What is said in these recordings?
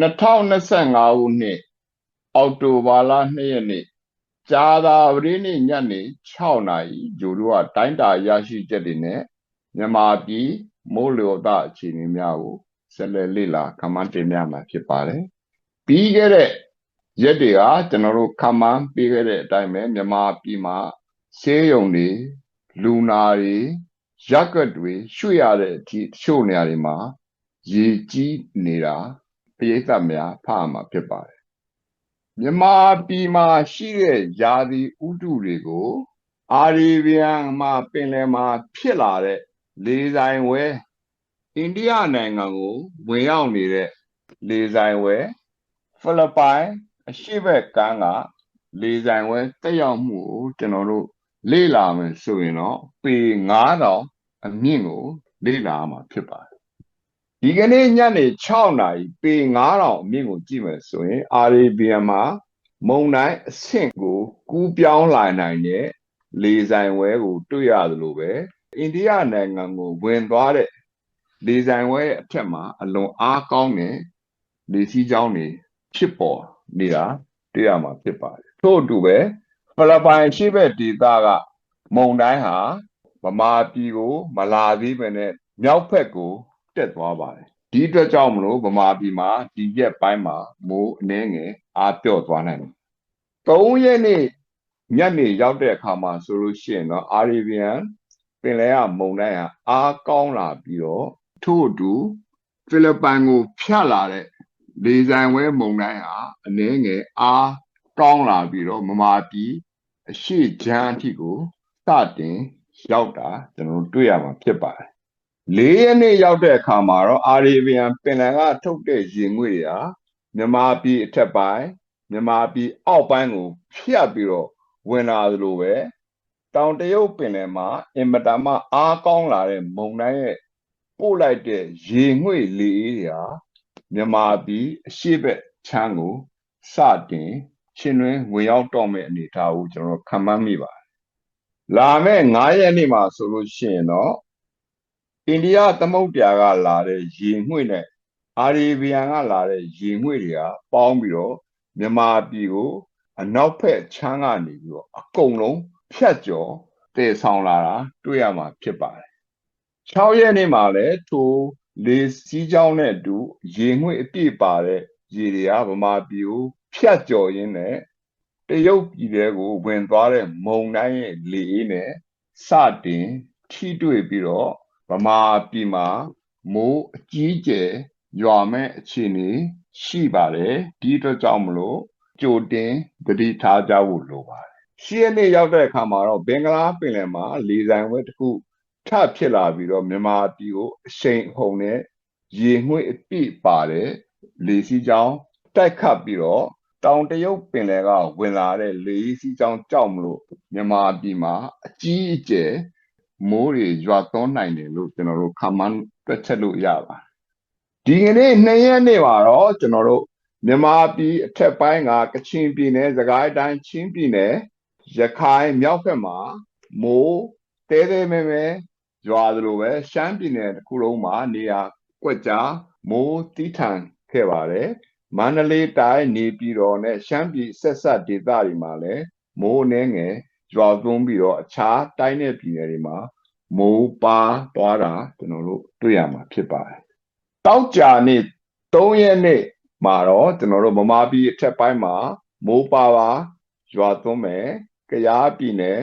2025ခုနှစ်အောက်တိုဘာလ2ရက်နေ့ကြာသာပတေးနေ့ညနေ6နာရီဂျိုတို့ကတိုင်းတာရရှိချက်တွေနဲ့မြန်မာပြည်မိုးလေဝသအခြေအနေများကိုဆက်လက်လေ့လာခန့်မှန်းတင်ပြမှာဖြစ်ပါတယ်။ပြီးခဲ့တဲ့ရက်တွေကကျွန်တော်တို့ခန့်မှန်းပေးခဲ့တဲ့အတိုင်းပဲမြန်မာပြည်မှာဆေးရုံတွေလူနာတွေရက်ွက်တွေရွှေ့ရတဲ့အထိတချို့နေရာတွေမှာရေကြီးနေတာ ပရိသတ်များဖတ်မှာဖြစ်ပါတယ်မြန်မာပြည်မှာရှိတဲ့ယာဒီဥတုတွေကို အာရေဗီယန်မှာပင်လယ်မှာဖြစ်လာတဲ့လေဆိုင်ဝဲအိန္ဒိယနိုင်ငံကိုဝင်ရောက်နေတဲ့လေဆိုင်ဝဲဖိလစ်ပိုင်အရှေ့ဘက်ကမ်းကလေဆိုင်ဝဲတက်ရောက်မှုကိုကျွန်တော်တို့လေ့လာမယ်ဆိုရင်တော့ပေ9000အမြင့်ကိုလေ့လာမှာဖြစ်ပါတယ် ဒီကနေ့ညနေ6နာရီပေ9000အမြင့်ကိုကြည့်မယ်ဆိုရင်အာရေဗီယံမှာမုန်တိုင်းအဆင့်ကို ကူးပြောင်းလာနိုင်တဲ့လေဆိုင်ဝဲကို တွေ့ရသလိုပဲအိန္ဒိယနိုင်ငံကိုဝင်သွားတဲ့လေဆိုင်ဝဲအထက်မှာအလွန်အားကောင်းတဲ့လေစီးကြောင်းတွေဖြစ်ပေါ်နေတာတွေ့ရမှာဖြစ်ပါတယ်ထို့အတူပဲဖိလစ်ပိုင်ရှိဘက်ဒေသကမုန်တိုင်းဟာဗမာပြည်ကို မလာသေးပဲနဲ့မြောက်ဘက်ကို တက်သွားပါတယ်ဒီအတွက်ကြောင့်မလို့ဗမာပြည်မှာဒီရက်ပိုင်းမှာမိုးအနှဲငယ်အားပြော့သွားနိုင်တယ်၃ရက်နေ့ညနေရောက်တဲ့အခါမှာဆိုလို့ရှိရင်တော့အာရီဗီယန်ပင်လယ်ကမုန်တိုင်းဟာအားကောင်းလာပြီးတော့ထို့အတူဖိလစ်ပိုင်ကို ဖြတ်လာတဲ့လေဆိုင်ဝဲမုန်တိုင်းဟာအနှဲငယ်အားကောင်းလာပြီးတော့မမာပြည်အရှိချမ်းအထိကိုစတင်ရောက်တာကျွန်တော်တို့တွေ့ရမှာဖြစ်ပါတယ် ၄ရက်နေ့ရောက်တဲ့အခါမှာတော့အာရေဗီယန်ပင်လယ်ကထုတ်တဲ့ရေငွေ့တွေဟာမြန်မာပြည်အထက်ပိုင်းမြန်မာပြည်အောက်ပိုင်းကိုဖြတ်ပြီးတော့ဝင်လာသလိုပဲတောင်တရုတ်ပင်လယ်မှာအင်မတန်မှအားကောင်းလာတဲ့မုန်တိုင်းရဲ့ပို့လိုက်တဲ့ရေငွေ့လေအေးတွေဟာမြန်မာပြည်အရှိဘက်ချမ်းကိုစတင်ရှင်တွင်ဝင်ရောက်တော့မယ့်အနေအထားကိုကျွန်တော်ခံမှန်းမိပါတယ်လာမယ့်9ရက်နေ့မှာဆိုလို့ရှိရင်တော့ အိန္ဒိယသမုဒ္ဒရာကလာတဲ့ရေငွေ့နဲ့အာရေဗီယန်ကလာတဲ့ရေငွေ့တွေကပေါင်းပြီးတော့မြန်မာပြည်ကိုအနောက်ဘက်ချမ်းကနေပြီးတော့အကုန်လုံးဖြတ်ကျော်တည်ဆောင်လာတာတွေ့ရမှာဖြစ်ပါတယ်6ရက်နေ့မှာလည်းထိုလေစီးကြောင်းနဲ့အတူရေငွေ့အပြည့်ပါတဲ့ရေတွေကဗမာပြည်ကိုဖြတ်ကျော်ရင်းနဲ့တရုတ်ပြည်တဲကိုဝင်သွားတဲ့မုန်တိုင်းရဲ့လေအေးနဲ့စတင်ထိတွေ့ပြီးတော့ ဗမာပြည်မှာမိုးအကြီးကျယ်ရွာမဲ့အခြေအနေရှိပါတယ်ဒီအတွက်ကြောင့်မလို့ကြိုတင်သတိထားကြဖို့လိုပါတယ်ရှင်းနေရောက်တဲ့အခါမှာတော့ဘင်္ဂလားပင်လယ်မှာလေဆိုင်ဝဲတစ်ခုထဖြစ်လာပြီးတော့မြန်မာပြည်ကိုအရှိန်အဟုန်နဲ့ရေငွေ့အပြည့်ပါတယ်လေစီးကြောင်းတိုက်ခတ်ပြီးတော့တောင်တရုတ်ပင်လယ်ကဝင်လာတဲ့လေစီးကြောင်းကြောက်မလို့မြန်မာပြည်မှာအကြီးအကျယ် မိုးတွေရွာသွန်းနိုင်တယ်လို့ကျွန်တော်တို့ခန့်မှန်းတွက်ချက်လို့ရပါတယ်ဒီကနေ့နှစ်ရက်နေ့မှာတော့ကျွန်တော်တို့မြန်မာပြည်အထက်ပိုင်းကကချင်ပြည်နယ်စကိုင်းတိုင်းချင်းပြည်နယ်ရခိုင်မြောက်ဘက်မှာမိုးတဲတဲမဲမဲရွာသလိုပဲရှမ်းပြည်နယ်တစ်ခုလုံးမှာနေရာကွက်ကြားမိုးတီးထန်ခဲ့ပါတယ်မန္တလေးတိုင်းနေပြည်တော်နဲ့ရှမ်းပြည်ဆက်ဆက်ဒေသတွေမှာလည်းမိုးအနှဲငယ် ရွာသွန်းပြီးတော့အခြားတိုင်းနယ်ပြည်နယ်တွေမှာမိုးပါသွားတာကျွန်တော်တို့တွေ့ရမှာဖြစ်ပါတယ်။တောက်ကြနေ့3ရက်နေ့မှာတော့ကျွန်တော်တို့မမာပြည်အထက်ပိုင်းမှာမိုးပါပါရွာသွန်းမယ်။ကြာပြည်နယ်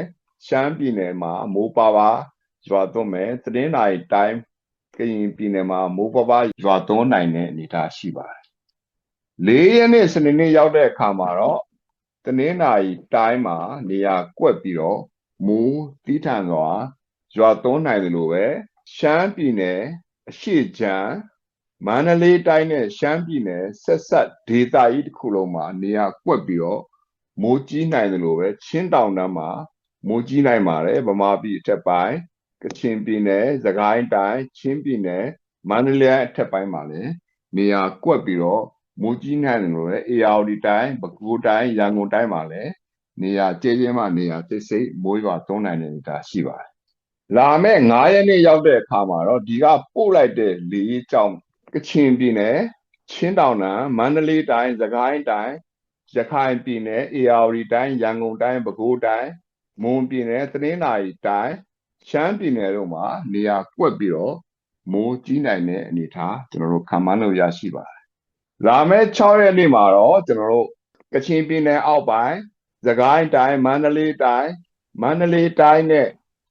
ရှမ်းပြည်နယ်မှာမိုးပါပါရွာသွန်းမယ်။သတင်းနိုင်တိုင်းကရင်ပြည်နယ်မှာမိုးပါပါရွာသွန်းနိုင်တဲ့အနေအထားရှိပါတယ်။၄ရက်နေ့စနေနေ့ရောက်တဲ့အခါမှာတော့ တနင်္လာရီတိုင်းမှာနေရာကွက်ပြီးတော့မူတီးထန်စွာရွာသွန်းနိုင်တယ်လို့ပဲရှမ်းပြည်နယ်အရှိချမ်းမန္တလေးတိုင်းနဲ့ရှမ်းပြည်နယ်ဆက်ဆက်ဒေသကြီးတစ်ခုလုံးမှာနေရာကွက်ပြီးတော့မိုးကြီးနိုင်တယ်လို့ပဲချင်းတောင်တန်းမှာမိုးကြီးနိုင်ပါတယ်ဗမာပြည်အထက်ပိုင်းကချင်ပြည်နယ်စကိုင်းတိုင်းချင်းပြည်နယ်မန္တလေးအထက်ပိုင်းမှာလည်းနေရာကွက်ပြီးတော့ မိုးကြီးနိုင်တယ်လို့လည်းအေယာဝတီတိုင်းပဲခူးတိုင်းရန်ကုန်တိုင်းမှာလည်းနေရာကျဲကျဲမှနေရာသိစိတ်မိုးရွာသွန်းနိုင်တဲ့အနေအထားရှိပါတယ်လာမဲ့9ရက်နေ့ရောက်တဲ့အခါမှာတော့ဒီကပို့လိုက်တဲ့လေကြောင့်ကချင်ပြည်နယ်ချင်းတောင်တန်းမန္တလေးတိုင်းစကိုင်းတိုင်းရခိုင်ပြည်နယ်အေရဝတီတိုင်းရန်ကုန်တိုင်းပဲခူးတိုင်းမွန်ပြည်နယ်သင်းနာရီတိုင်းရှမ်းပြည်နယ်တို့မှာနေရာကွက်ပြီးတော့မိုးကြီးနိုင်တဲ့အနေအထားကျွန်တော်တို့ခံမှန်းလို့ရရှိပါတယ်။ လာမယ့်6ရက်နေ့မှာတော့ကျွန်တော်တို့ကချင်ပြည်နယ်အောက်ပိုင်းစကိုင်းတိုင်းမန္တလေးတိုင်းမန္တလေးတိုင်းနဲ့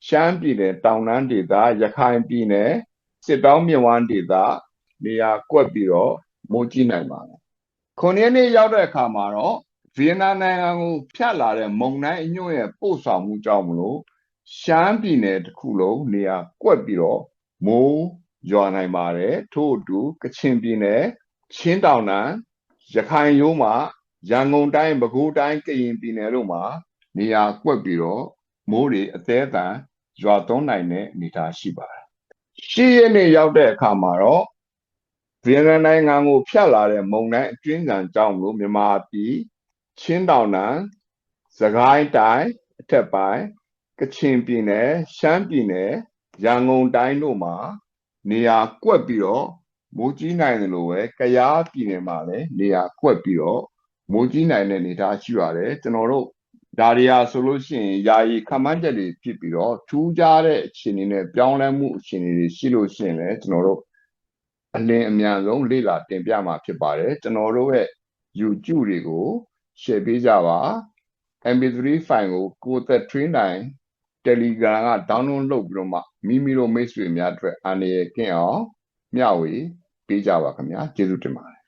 ရှမ်းပြည်နယ်တောင်တန်းဒေသရခိုင်ပြည်နယ်စစ်တောင်းမြစ်ဝမ်းဒေသနေရာကွက်ပြီးတော့မိုးကြီးနိုင်ပါတယ်။ခုနှစ်ရက်နေ့ရောက်တဲ့အခါမှာတော့ဗီယက်နမ်နိုင်ငံကိုဖြတ်လာတဲ့မုန်တိုင်းအညွန့်ရဲ့ပို့ဆောင်မှုကြောင့်မလို့ရှမ်းပြည်နယ်တစ်ခုလုံးနေရာကွက်ပြီးတော့မိုးရွာနိုင်ပါတယ်ထို့အတူကချင်ပြည်နယ် ချင်းတောင်တန်းရခိုင်ရိုးမှာရန်ကုန်တိုင်းပဲခူးတိုင်းကရင်ပြည်နယ်တို့မှာနေရာကွက်ပြီးတော့မိုးတွေအသေးအတန်ရွာသွန်းနိုင်တဲ့အနေအထားရှိပါတယ်ရှေ့ရက်နေ့ရောက်တဲ့အခါမှာတော့ဗီယက်နမ်နိုင်ငံကိုဖြတ်လာတဲ့မုန်တိုင်းအတွင်းကံကြောင့်မလို့မြန်မာပြည်ချင်းတောင်တန်းစကိုင်းတိုင်းအထက်ပိုင်းကချင်ပြည်နယ်ရှမ်းပြည်နယ်ရန်ကုန်တိုင်းတို့မှာနေရာကွက်ပြီးတော့ မိုးကြီးနိုင်တယ်လို့ပဲကယားပြည်နယ်မှာလည်းနေရာကွက်ပြီးတော့မိုးကြီးနိုင်တဲ့အနေအထားရှိပါတယ်ကျွန်တော်တို့ဒါရီယာဆိုလို့ရှိရင်ယာယီခန့်မှန်းချက်တွေဖြစ်ပြီးတော့ထူးခြားတဲ့အခြေအနေနဲ့ပြောင်းလဲမှုအခြေအနေတွေရှိလို့ရှိရင်လည်းကျွန်တော်တို့အလင်းအမြန်ဆုံးလေ့လာတင်ပြမှာဖြစ်ပါတယ်ကျွန်တော်တို့ရဲ့ YouTube တွေကို share ပေးကြပါ MP3 file ကိုကိုသက်ထွင်းနိုင် Telegram က download လုပ်ပြီးတော့မှမိမိတို့မိတ်ဆွေများအတွက်အနေရကင်းအောင် မျှဝေပေးကြပါခင်ဗျာကျေးဇူးတင်ပါတယ်